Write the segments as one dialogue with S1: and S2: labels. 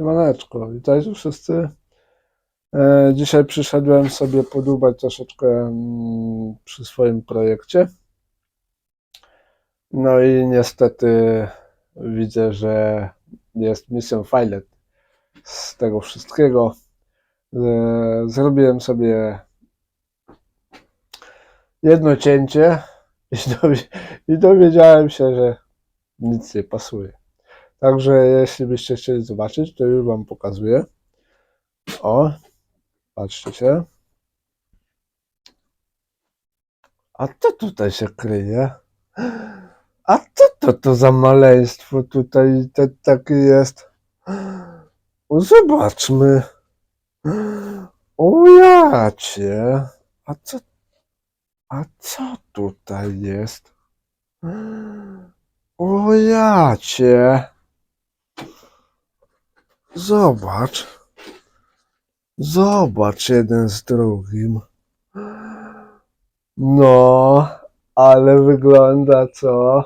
S1: Siemaneczko, witajcie wszyscy. E, Dzisiaj przyszedłem sobie podłubać troszeczkę mm, przy swoim projekcie. No i niestety widzę, że jest mission failed z tego wszystkiego. E, Zrobiłem sobie jedno cięcie i dowiedziałem się, że nic nie pasuje. Także jeśli byście chcieli zobaczyć, to już Wam pokazuję. O, patrzcie się. A co tutaj się kryje? A co to, to za maleństwo tutaj te, takie jest? Zobaczmy. O jacie. A co, a co tutaj jest? O jacie. Zobacz. Zobacz jeden z drugim. No, ale wygląda co?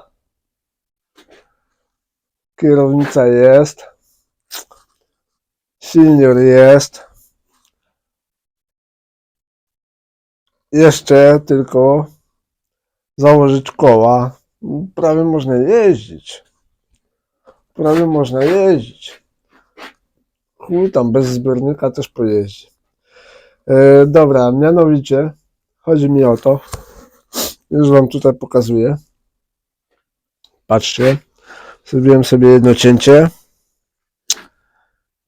S1: Kierownica jest. Silnior jest. Jeszcze tylko założyć koła. Prawie można jeździć. Prawie można jeździć. Tam bez zbiornika też pojeździ. E, dobra, mianowicie chodzi mi o to. Już wam tutaj pokazuję. Patrzcie. Zrobiłem sobie jedno cięcie.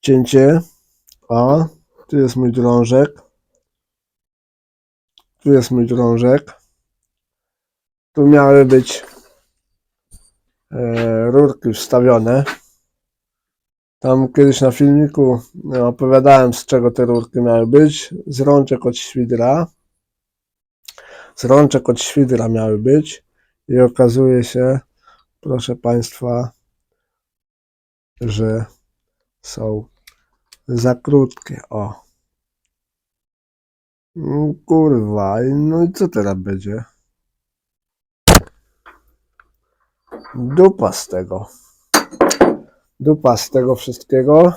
S1: Cięcie. O, tu jest mój drążek. Tu jest mój drążek. Tu miały być e, rurki wstawione. Tam kiedyś na filmiku no, opowiadałem, z czego te rurki miały być. Z rączek od świdra. Z rączek od świdra miały być. I okazuje się, proszę Państwa, że są za krótkie. O. Kurwa, no i co teraz będzie? Dupa z tego dupa z tego wszystkiego.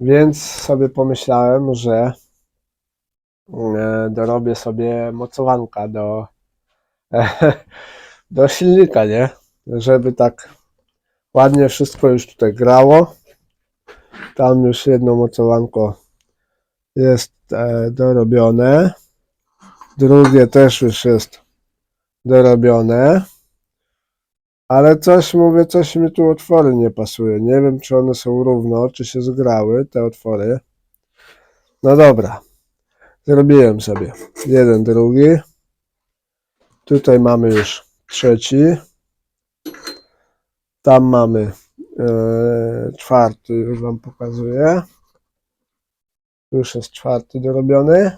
S1: Więc sobie pomyślałem, że e, dorobię sobie mocowanka do, do silnika, nie? Żeby tak ładnie wszystko już tutaj grało. Tam już jedno mocowanko jest e, dorobione. Drugie też już jest dorobione. Ale coś mówię, coś mi tu otwory nie pasuje. Nie wiem, czy one są równo, czy się zgrały, te otwory. No dobra. Zrobiłem sobie jeden, drugi. Tutaj mamy już trzeci. Tam mamy e, czwarty, już Wam pokazuję. Już jest czwarty dorobiony.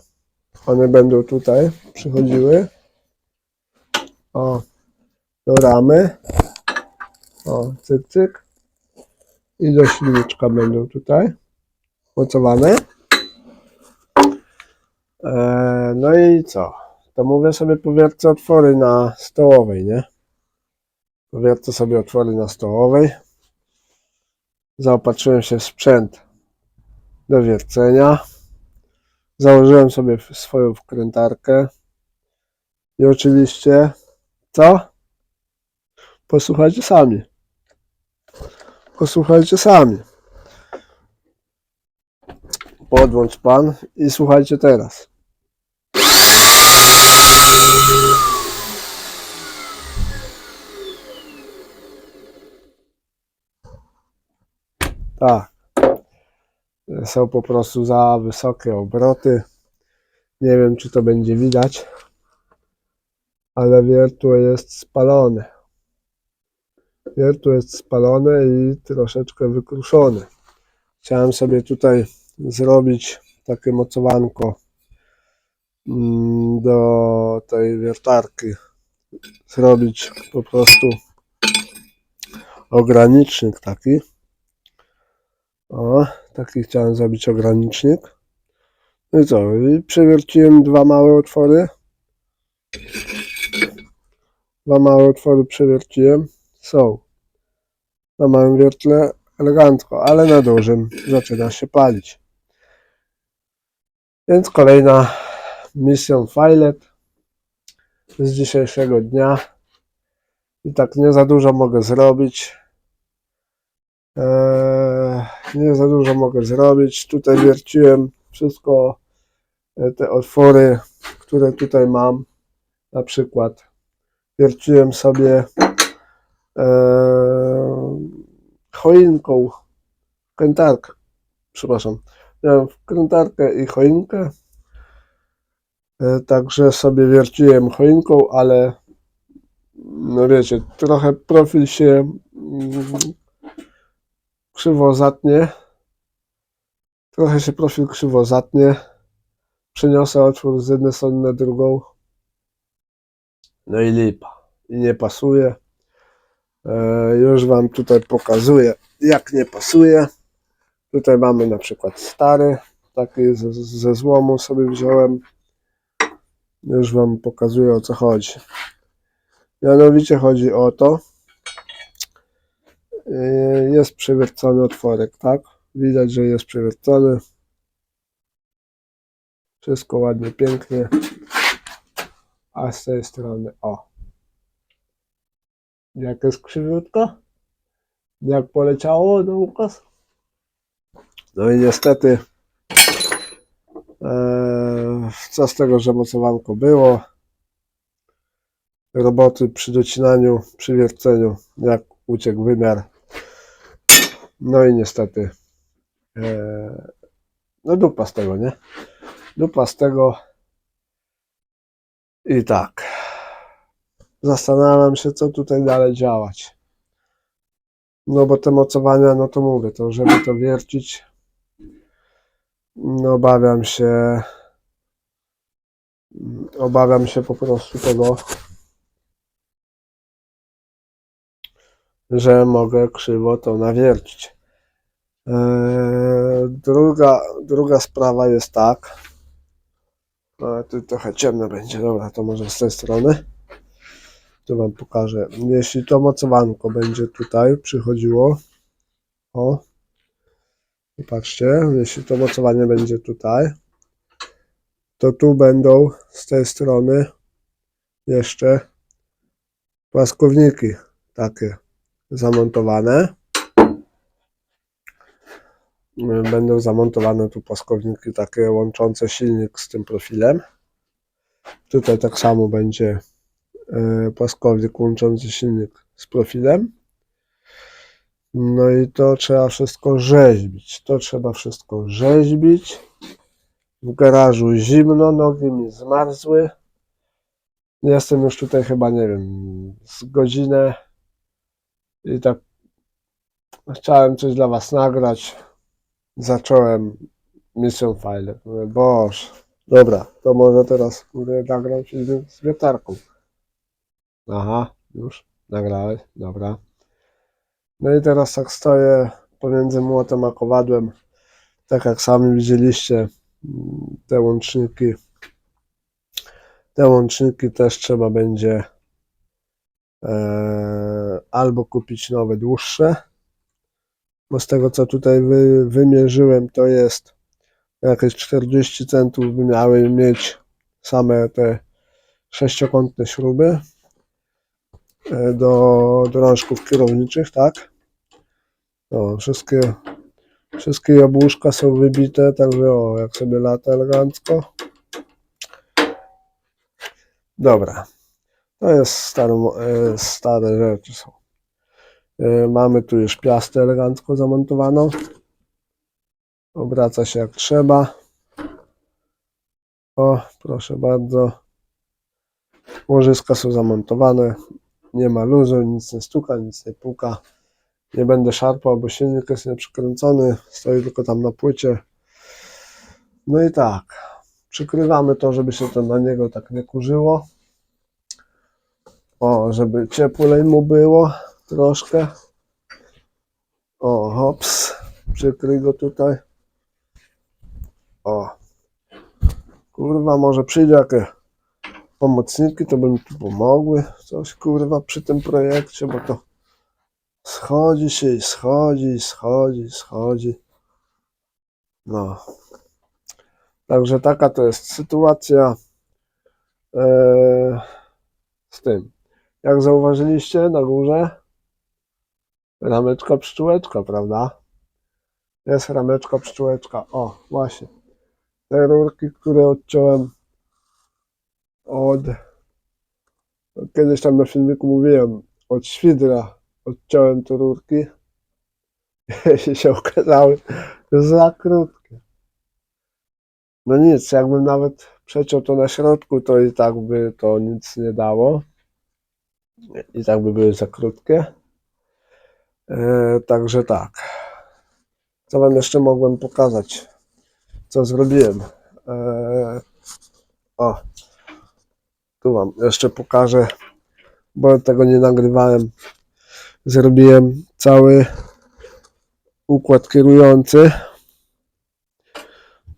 S1: One będą tutaj przychodziły. O, do ramy. O, cyk, cyk. I do silniczka będą tutaj mocowane. E, no i co? To mówię sobie powiercę otwory na stołowej, nie? Powiercę sobie otwory na stołowej. Zaopatrzyłem się w sprzęt do wiercenia. Założyłem sobie swoją wkrętarkę. I oczywiście, co? Posłuchajcie sami. Posłuchajcie sami. Podłącz pan i słuchajcie teraz. Tak. Są po prostu za wysokie obroty. Nie wiem, czy to będzie widać, ale wiertło jest spalone. Wiertło jest spalone i troszeczkę wykruszone. Chciałem sobie tutaj zrobić takie mocowanko mm, do tej wiertarki. Zrobić po prostu ogranicznik taki. O, taki chciałem zrobić ogranicznik. No i co? I przewierciłem dwa małe otwory. Dwa małe otwory przewierciłem. Są na małym wiertle, elegancko, ale na dużym zaczyna się palić. Więc kolejna misja Filet z dzisiejszego dnia. I tak nie za dużo mogę zrobić. Eee, nie za dużo mogę zrobić. Tutaj wierciłem wszystko, e, te otwory, które tutaj mam. Na przykład wierciłem sobie choinką, krętarkę, przepraszam, miałem krętarkę i choinkę, E, także sobie wierciłem choinką, ale no wiecie, trochę profil się mm, krzywo zatnie, trochę się profil krzywo zatnie, przeniosę otwór z jednej strony na drugą, no i lipa, i nie pasuje. E, Już Wam tutaj pokazuję, jak nie pasuje. Tutaj mamy na przykład stary, taki ze, ze złomu sobie wziąłem. Już Wam pokazuję o co chodzi. Mianowicie chodzi o to, yy, jest przewiercony otworek, tak? Widać, że jest przewiercony. Wszystko ładnie, pięknie. A z tej strony, o. Jak jest krzywiutko? Jak poleciało do ukaz? No i niestety, e, co z tego, że mocowanko było? Roboty przy docinaniu, przy wierceniu, jak uciekł wymiar. No i niestety, e, no dupa z tego, nie? Dupa z tego. I tak. Zastanawiam się, co tutaj dalej działać. No bo te mocowania, no to mówię, to żeby to wiercić, no obawiam się, obawiam się po prostu tego, że mogę krzywo to nawiercić. Eee, druga, druga sprawa jest tak, ale tu trochę ciemno będzie, dobra, to może z tej strony. Tu Wam pokażę. Jeśli to mocowanko będzie tutaj przychodziło, o, i patrzcie, jeśli to mocowanie będzie tutaj, to tu będą z tej strony jeszcze płaskowniki takie zamontowane. Będą zamontowane tu płaskowniki takie łączące silnik z tym profilem. Tutaj tak samo będzie płaskownik łączący silnik z profilem. No i to trzeba wszystko rzeźbić. To trzeba wszystko rzeźbić. W garażu zimno, nogi mi zmarzły. Jestem już tutaj chyba, nie wiem, z godzinę i tak chciałem coś dla Was nagrać. Zacząłem misję file. Boże, dobra, to może teraz nagram film z wiertarką. Aha, już nagrałeś, dobra. No i teraz tak stoję pomiędzy młotem a kowadłem. Tak jak sami widzieliście, te łączniki. Te łączniki też trzeba będzie e, albo kupić nowe, dłuższe. Bo z tego co tutaj wy, wymierzyłem, to jest jakieś 40 centów by miały mieć same te sześciokątne śruby do drążków kierowniczych, tak? O, wszystkie, wszystkie jabłuszka są wybite, także o, jak sobie lata elegancko. Dobra, to jest stare, e, stare rzeczy są. E, Mamy tu już piastę elegancko zamontowaną. Obraca się jak trzeba. O, proszę bardzo. Łożyska są zamontowane. Nie ma luzu, nic nie stuka, nic nie puka. Nie będę szarpał, bo silnik jest nieprzykręcony. Stoi tylko tam na płycie. No i tak. Przykrywamy to, żeby się to na niego tak nie kurzyło. O, żeby cieplej mu było troszkę. O, hops. Przykryj go tutaj. O. Kurwa, może przyjdzie jakie pomocniki, to by mi tu pomogły. Coś kurwa przy tym projekcie, bo to Schodzi się i schodzi, i schodzi, i schodzi. No. Także taka to jest sytuacja eee, z tym. Jak zauważyliście na górze, rameczka pszczółeczka, prawda? Jest rameczka pszczółeczka. O, właśnie. Te rurki, które odciąłem od. Kiedyś tam na filmiku mówiłem, od świdra odciąłem te rurki i się okazały za krótkie. No nic, jakbym nawet przeciął to na środku, to i tak by to nic nie dało. I tak by były za krótkie. E, także tak. Co wam jeszcze mogłem pokazać? Co zrobiłem? E, o, tu wam jeszcze pokażę, bo tego nie nagrywałem. Zrobiłem cały układ kierujący.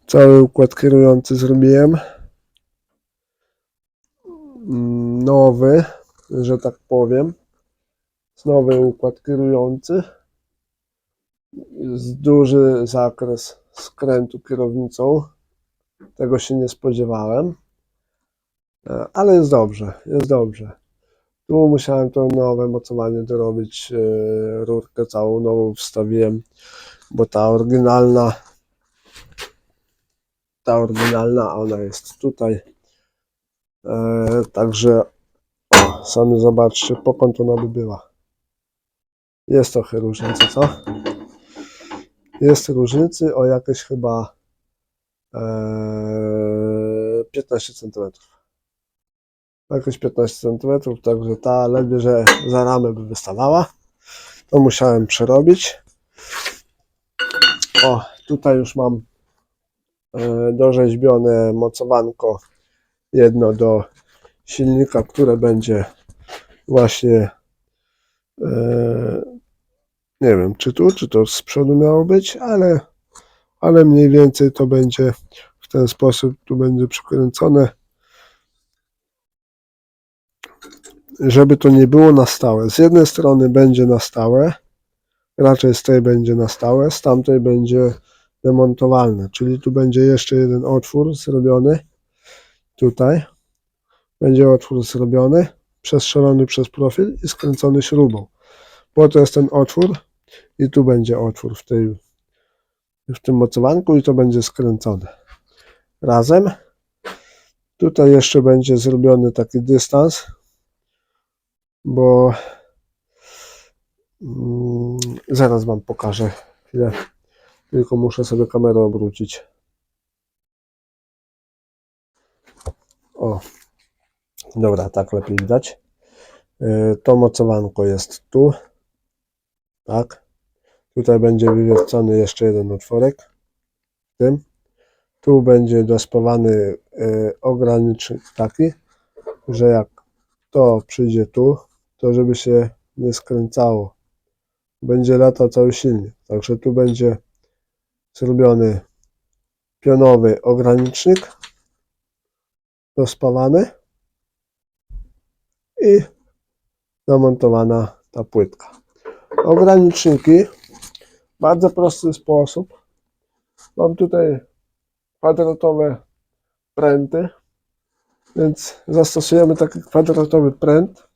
S1: Cały układ kierujący zrobiłem. Nowy, że tak powiem. Nowy układ kierujący. Jest duży zakres skrętu kierownicą. Tego się nie spodziewałem. E, Ale jest dobrze, jest dobrze. Tu musiałem to nowe mocowanie dorobić. e, Rurkę całą nową wstawiłem, bo ta oryginalna ta oryginalna, ona jest tutaj. E, także sami zobaczcie, pokąd ona by była. Jest trochę różnicy, co? Jest różnicy o jakieś chyba e, 15 cm. Jakieś 15 cm, także ta ledwie, że za ramę by wystawała. To musiałem przerobić. O, tutaj już mam e, dorzeźbione mocowanko jedno do silnika, które będzie właśnie e, nie wiem czy tu, czy to z przodu miało być, ale, ale mniej więcej to będzie w ten sposób, tu będzie przykręcone żeby to nie było na stałe. Z jednej strony będzie na stałe, raczej z tej będzie na stałe, z tamtej będzie demontowalne, czyli tu będzie jeszcze jeden otwór zrobiony, tutaj będzie otwór zrobiony, przestrzelony przez profil i skręcony śrubą. Po to jest ten otwór i tu będzie otwór w, tej, w tym mocowanku i to będzie skręcone razem. Tutaj jeszcze będzie zrobiony taki dystans, bo mm, zaraz wam pokażę chwilę. Tylko muszę sobie kamerę obrócić. O, dobra, tak lepiej widać. Y, To mocowanko jest tu. Tak. Tutaj będzie wywiercony jeszcze jeden otworek. Tym. Tu będzie dospawany y, ogranicznik taki, że jak to przyjdzie tu, to żeby się nie skręcało. Będzie latał cały silnik. Także tu będzie zrobiony pionowy ogranicznik dospawany i zamontowana ta płytka. Ograniczniki bardzo prosty sposób. Mam tutaj kwadratowe pręty, więc zastosujemy taki kwadratowy pręt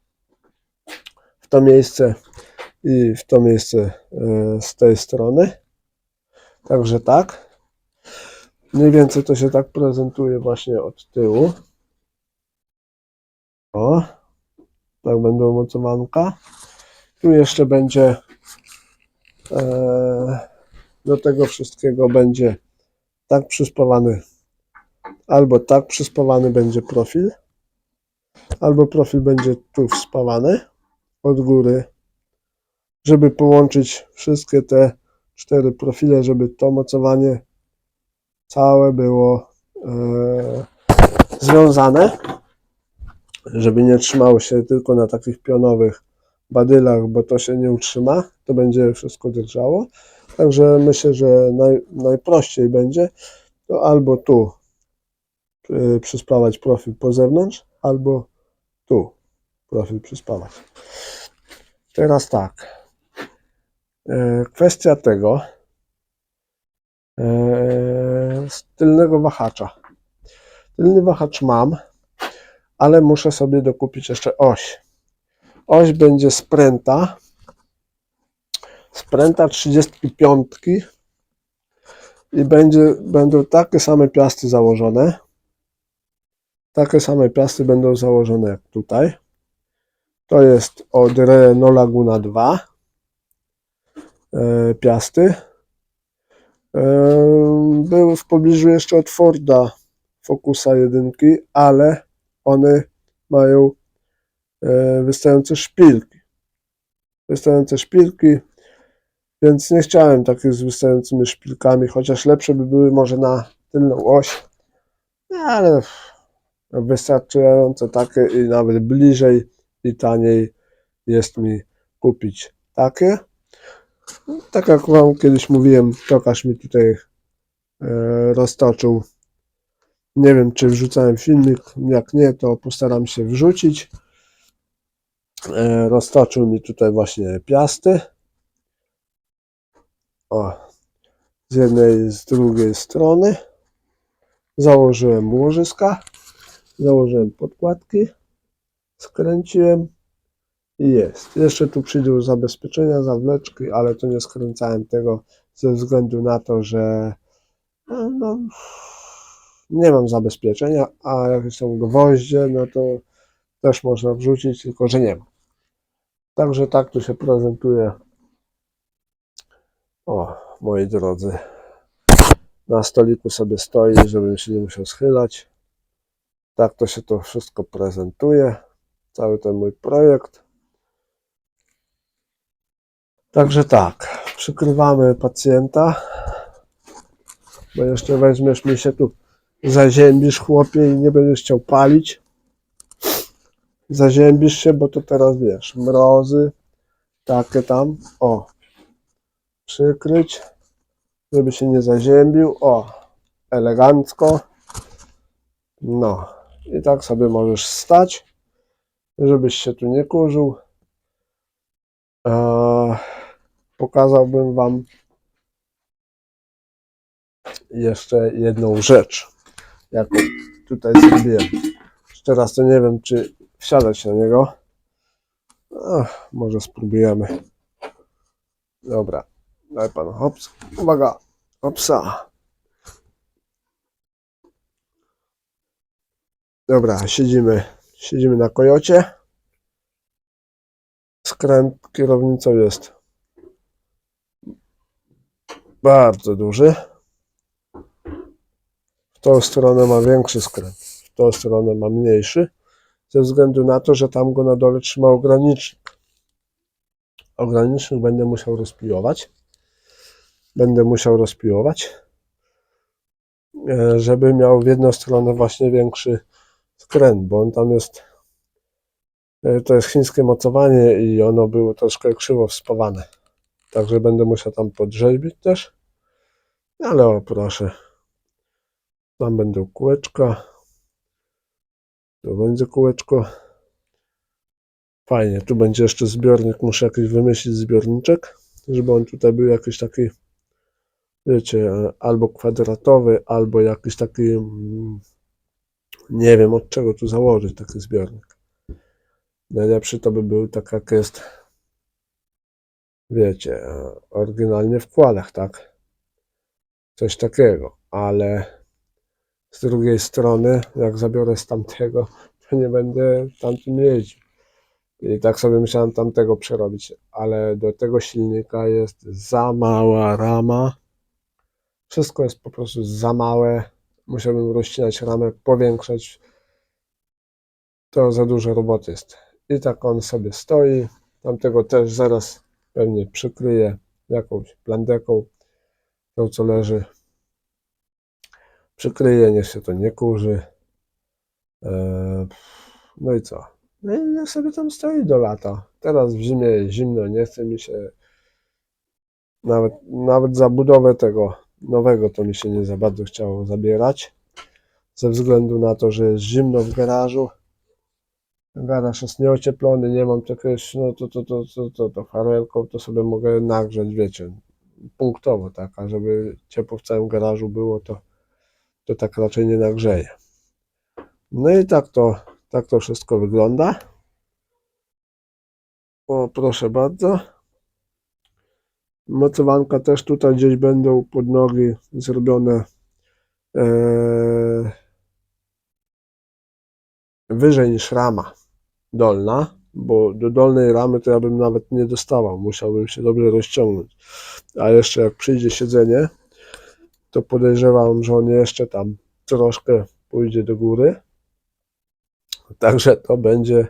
S1: to miejsce i w to miejsce e, z tej strony. Także tak. Mniej więcej to się tak prezentuje właśnie od tyłu. O, tak będą mocowanka. Tu jeszcze będzie e, do tego wszystkiego będzie tak przyspawany albo tak przyspawany będzie profil, albo profil będzie tu wspawany od góry, żeby połączyć wszystkie te cztery profile, żeby to mocowanie całe było e, związane, żeby nie trzymało się tylko na takich pionowych badylach, bo to się nie utrzyma, to będzie wszystko drżało. Także myślę, że naj, najprościej będzie to albo tu y, przyspawać profil po zewnątrz, albo tu profil przyspawać. Teraz tak. E, Kwestia tego e, z tylnego wahacza. Tylny wahacz mam, ale muszę sobie dokupić jeszcze oś. Oś będzie spręta. Spręta 35 i będzie, będą takie same piasty założone. Takie same piasty będą założone jak tutaj. To jest od Renault Laguna 2 e, piasty. E, Były w pobliżu jeszcze od Forda Focusa 1, ale one mają e, wystające szpilki. Wystające szpilki, więc nie chciałem takich z wystającymi szpilkami, chociaż lepsze by były może na tylną oś, ale wystarczająco takie i nawet bliżej i taniej jest mi kupić takie. Tak jak Wam kiedyś mówiłem, Tokarz mi tutaj e, roztoczył. Nie wiem, czy wrzucałem filmik. Jak nie, to postaram się wrzucić. E, roztoczył mi tutaj właśnie piasty. O, z jednej z drugiej strony. Założyłem łożyska, założyłem podkładki, skręciłem i jest. Jeszcze tu przyjdą zabezpieczenia, zawleczki, ale to nie skręcałem tego ze względu na to, że no, no, nie mam zabezpieczenia, a jak są gwoździe, no to też można wrzucić, tylko że nie ma. Także tak tu się prezentuje. O, moi drodzy. Na stoliku sobie stoi, żebym się nie musiał schylać. Tak to się to wszystko prezentuje. Cały ten mój projekt. Także tak, przykrywamy pacjenta, bo jeszcze weźmiesz mi się tu, zaziębisz chłopie i nie będziesz chciał palić. Zaziębisz się, bo to teraz wiesz, mrozy, takie tam, o, przykryć, żeby się nie zaziębił, o, elegancko, no. I tak sobie możesz stać, żebyś się tu nie kurzył. Eee, pokazałbym Wam jeszcze jedną rzecz, jaką tutaj zrobiłem. Już Teraz to nie wiem, czy wsiadać na niego. Ach, może spróbujemy. Dobra, daj pan hops. Uwaga, hopsa. Dobra, siedzimy, siedzimy na kojocie. Skręt kierownicą jest bardzo duży. W tą stronę ma większy skręt, w tą stronę ma mniejszy, ze względu na to, że tam go na dole trzyma ogranicznik. Ogranicznik będę musiał rozpiłować. Będę musiał rozpiłować, e, żeby miał w jedną stronę właśnie większy skręt, bo on tam jest E, To jest chińskie mocowanie i ono było troszkę krzywo wspawane. Także będę musiał tam podrzeźbić też. Ale o proszę. Tam będą kółeczka. Tu będzie kółeczko. Fajnie. Tu będzie jeszcze zbiornik. Muszę jakiś wymyślić zbiorniczek, żeby on tutaj był jakiś taki, wiecie, e, albo kwadratowy, albo jakiś taki, mm, nie wiem od czego tu założyć taki zbiornik. Najlepszy to by był tak jak jest, wiecie, oryginalnie w kładach, tak? Coś takiego, ale z drugiej strony, jak zabiorę z tamtego, to nie będę tamtym jeździł. I tak sobie myślałem tamtego przerobić, ale do tego silnika jest za mała rama. Wszystko jest po prostu za małe. Musiałbym rozcinać ramę, powiększać. To za dużo roboty jest. I tak on sobie stoi. Tamtego też zaraz pewnie przykryję jakąś plandeką. To co leży. Przykryję, niech się to nie kurzy. Eee, No i co? No i niech sobie tam stoi do lata. Teraz w zimie jest zimno, nie chce mi się. Nawet, nawet za budowę tego nowego to mi się nie za bardzo chciało zabierać. Ze względu na to, że jest zimno w garażu. garaż jest nieocieplony, nie mam jakiegoś, no to, to, to, to, to, to farelką to sobie mogę nagrzać, wiecie, punktowo tak, a żeby ciepło w całym garażu było, to, to tak raczej nie nagrzeje. No i tak to, tak to wszystko wygląda. O, proszę bardzo. Mocowanka też tutaj gdzieś będą pod nogi zrobione e, wyżej niż rama dolna, bo do dolnej ramy to ja bym nawet nie dostawał, musiałbym się dobrze rozciągnąć. A jeszcze jak przyjdzie siedzenie, to podejrzewam, że on jeszcze tam troszkę pójdzie do góry. Także to będzie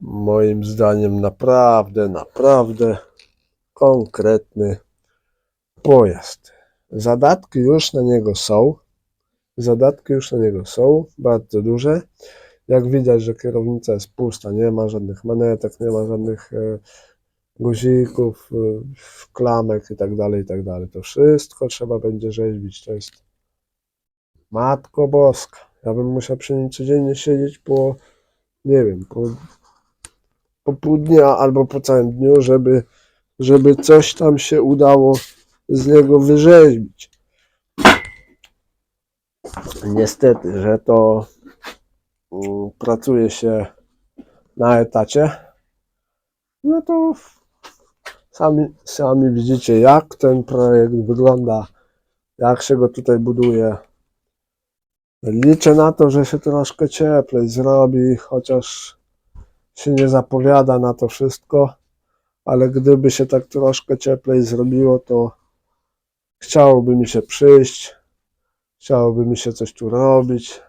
S1: moim zdaniem naprawdę, naprawdę konkretny pojazd. Zadatki już na niego są. Zadatki już na niego są, bardzo duże. Jak widać, że kierownica jest pusta, nie ma żadnych manetek, nie ma żadnych e, guzików, e, klamek i tak dalej, i tak dalej. To wszystko trzeba będzie rzeźbić. To jest Matko Boska. Ja bym musiał przy nim codziennie siedzieć po, nie wiem, po, po pół dnia albo po całym dniu, żeby, żeby coś tam się udało z niego wyrzeźbić. Niestety, że to mm, pracuje się na etacie, no to sami, sami widzicie, jak ten projekt wygląda, jak się go tutaj buduje. Liczę na to, że się troszkę cieplej zrobi, chociaż się nie zapowiada na to wszystko, ale gdyby się tak troszkę cieplej zrobiło, to chciałoby mi się przyjść, chciałoby mi się coś tu robić,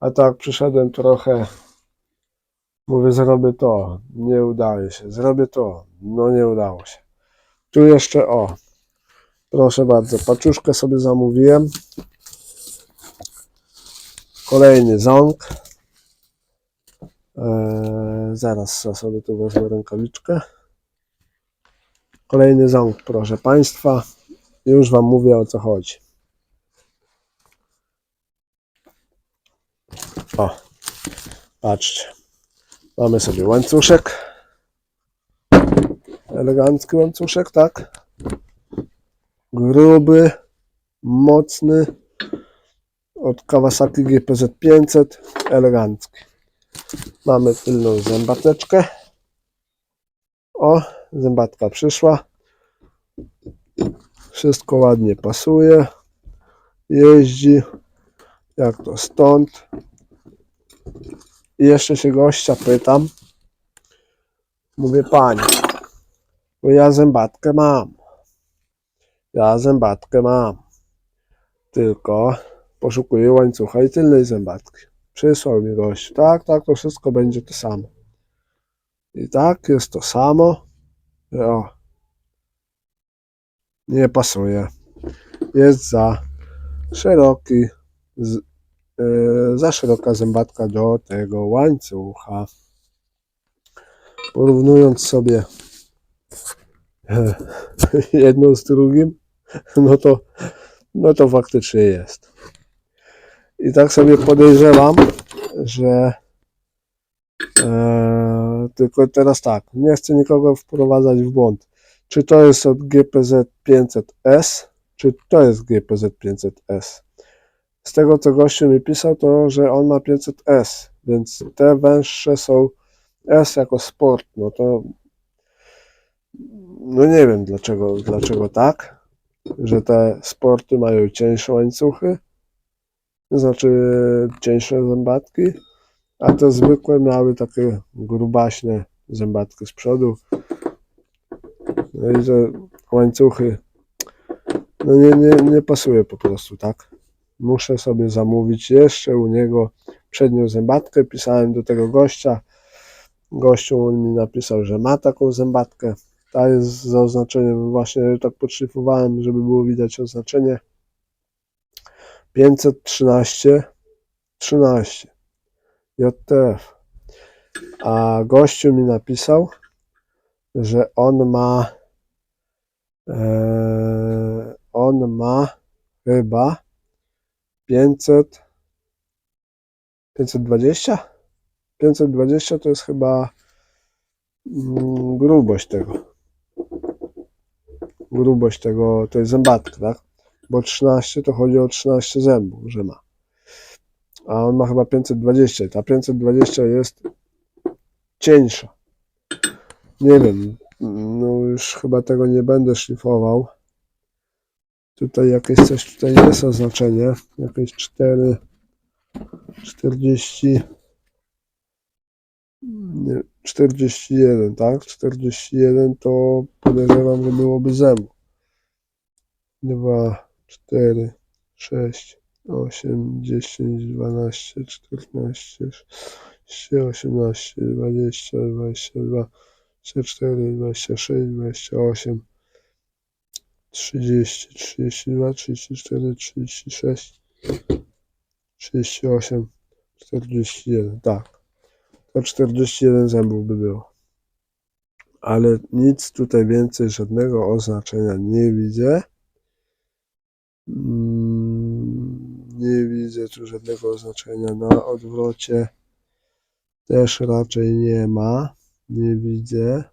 S1: a tak przyszedłem trochę, mówię zrobię to, nie udaje się, zrobię to, no nie udało się. Tu jeszcze o, proszę bardzo, paczuszkę sobie zamówiłem, kolejny ząg, Eee, zaraz ja sobie tu wezmę rękawiczkę. Kolejny ząg, proszę Państwa. Już Wam mówię o co chodzi. O, patrzcie. Mamy sobie łańcuszek. Elegancki łańcuszek, tak? Gruby, mocny. Od Kawasaki GPZ 500. Elegancki. Mamy tylną zębateczkę. O, zębatka przyszła. Wszystko ładnie pasuje. Jeździ. Jak to stąd. I jeszcze się gościa pytam. Mówię, panie, bo ja zębatkę mam. Ja zębatkę mam. Tylko poszukuję łańcucha i tylnej zębatki. Przysłał mi gość. Tak, tak, to wszystko będzie to samo. I tak jest to samo. O. Nie pasuje. Jest za szeroki, z, e, za szeroka zębatka do tego łańcucha. Porównując sobie e, jedno z drugim, no to, no to faktycznie jest. I tak sobie podejrzewam, że e, tylko teraz tak, nie chcę nikogo wprowadzać w błąd. Czy to jest od GPZ 500S, czy to jest GPZ 500S? Z tego co gościu mi pisał, to że on ma 500S, więc te węższe są S jako sport. No to no nie wiem dlaczego, dlaczego tak, że te sporty mają cieńsze łańcuchy znaczy cieńsze zębatki, a te zwykłe miały takie grubaśne zębatki z przodu. No i te łańcuchy, no nie, nie, nie pasuje po prostu, tak? Muszę sobie zamówić jeszcze u niego przednią zębatkę. Pisałem do tego gościa. Gościu on mi napisał, że ma taką zębatkę. Ta jest z oznaczeniem, właśnie tak podszlifowałem, żeby było widać oznaczenie 513 13 JTF. A gościu mi napisał, że on ma e, on ma chyba 500 520 520 to jest chyba mm, grubość tego. Grubość tego, jest zębatka, tak? Bo 13 to chodzi o 13 zębów, że ma. A on ma chyba 520. Ta 520 jest cieńsza. Nie wiem, no już chyba tego nie będę szlifował. Tutaj jakieś coś tutaj jest oznaczenie. Jakieś 4, 40, nie, 41, tak? 41 to podejrzewam, że byłoby zębu. 2, 4, 6, 8, 10, 12, 14, 16, 18, 20, 22, 24, 26, 28, 30, 32, 34, 36, 38, 41, tak. To 41 zębów by było. Ale nic tutaj więcej, żadnego oznaczenia nie widzę. Mm, Nie widzę tu żadnego oznaczenia na odwrocie. Też raczej nie ma. Nie widzę.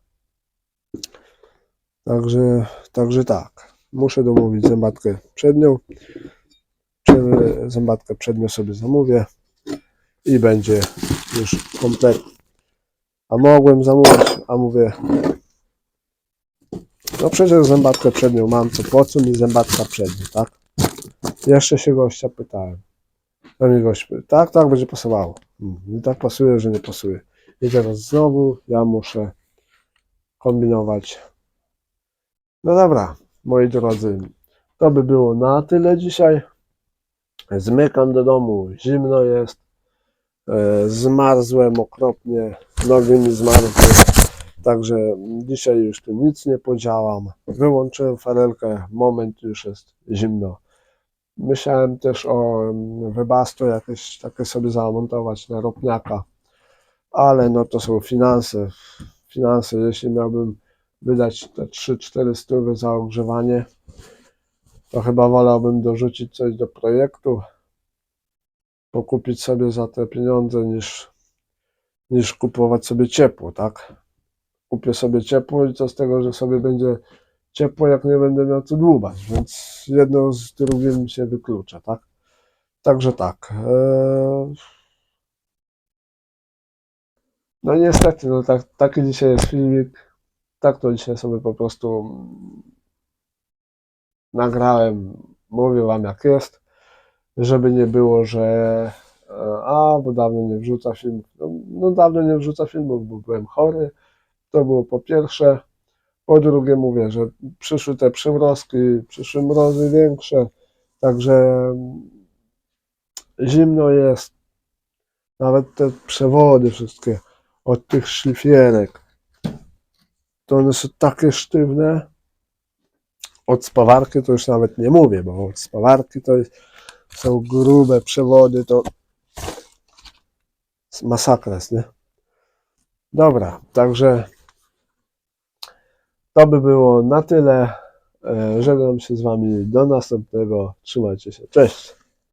S1: Także, także tak. Muszę domówić zębatkę przednią. Prze- Zębatkę przednią sobie zamówię i będzie już komplet. A mogłem zamówić, a mówię, no przecież zębatkę przednią mam, to po co mi zębatka przednia, tak? Jeszcze się gościa pytałem. To mi gość pyta, tak, tak, będzie pasowało. Hmm, I tak pasuje, że nie pasuje. I teraz znowu ja muszę kombinować. No dobra, moi drodzy, to by było na tyle dzisiaj. Zmykam do domu, zimno jest. E, Zmarzłem okropnie, nogi mi zmarzły. Także dzisiaj już tu nic nie podziałam. Wyłączyłem farelkę, moment już jest zimno. Myślałem też o wybasto jakieś takie sobie zamontować na ropniaka, ale no to są finanse. Finanse, jeśli miałbym wydać te 3-4 stówy za ogrzewanie, to chyba wolałbym dorzucić coś do projektu, pokupić sobie za te pieniądze niż, niż kupować sobie ciepło, tak? Kupię sobie ciepło i co z tego, że sobie będzie ciepło, jak nie będę miał co dłubać, więc jedno z drugim się wyklucza, tak? Także tak. Eee... No niestety, no tak, taki dzisiaj jest filmik. Tak to dzisiaj sobie po prostu nagrałem. Mówię wam jak jest, żeby nie było, że e, a, bo dawno nie wrzuca filmów. No, no dawno nie wrzuca filmów, bo byłem chory. To było po pierwsze. Po drugie mówię, że przyszły te przymrozki, przyszły mrozy większe, także zimno jest. Nawet te przewody wszystkie od tych szlifierek, to one są takie sztywne. Od spawarki to już nawet nie mówię, bo od spawarki to jest, są grube przewody, to masakra jest, nie? Dobra, także to by było na tyle. E, Żegnam się z Wami do następnego. Trzymajcie się. Cześć.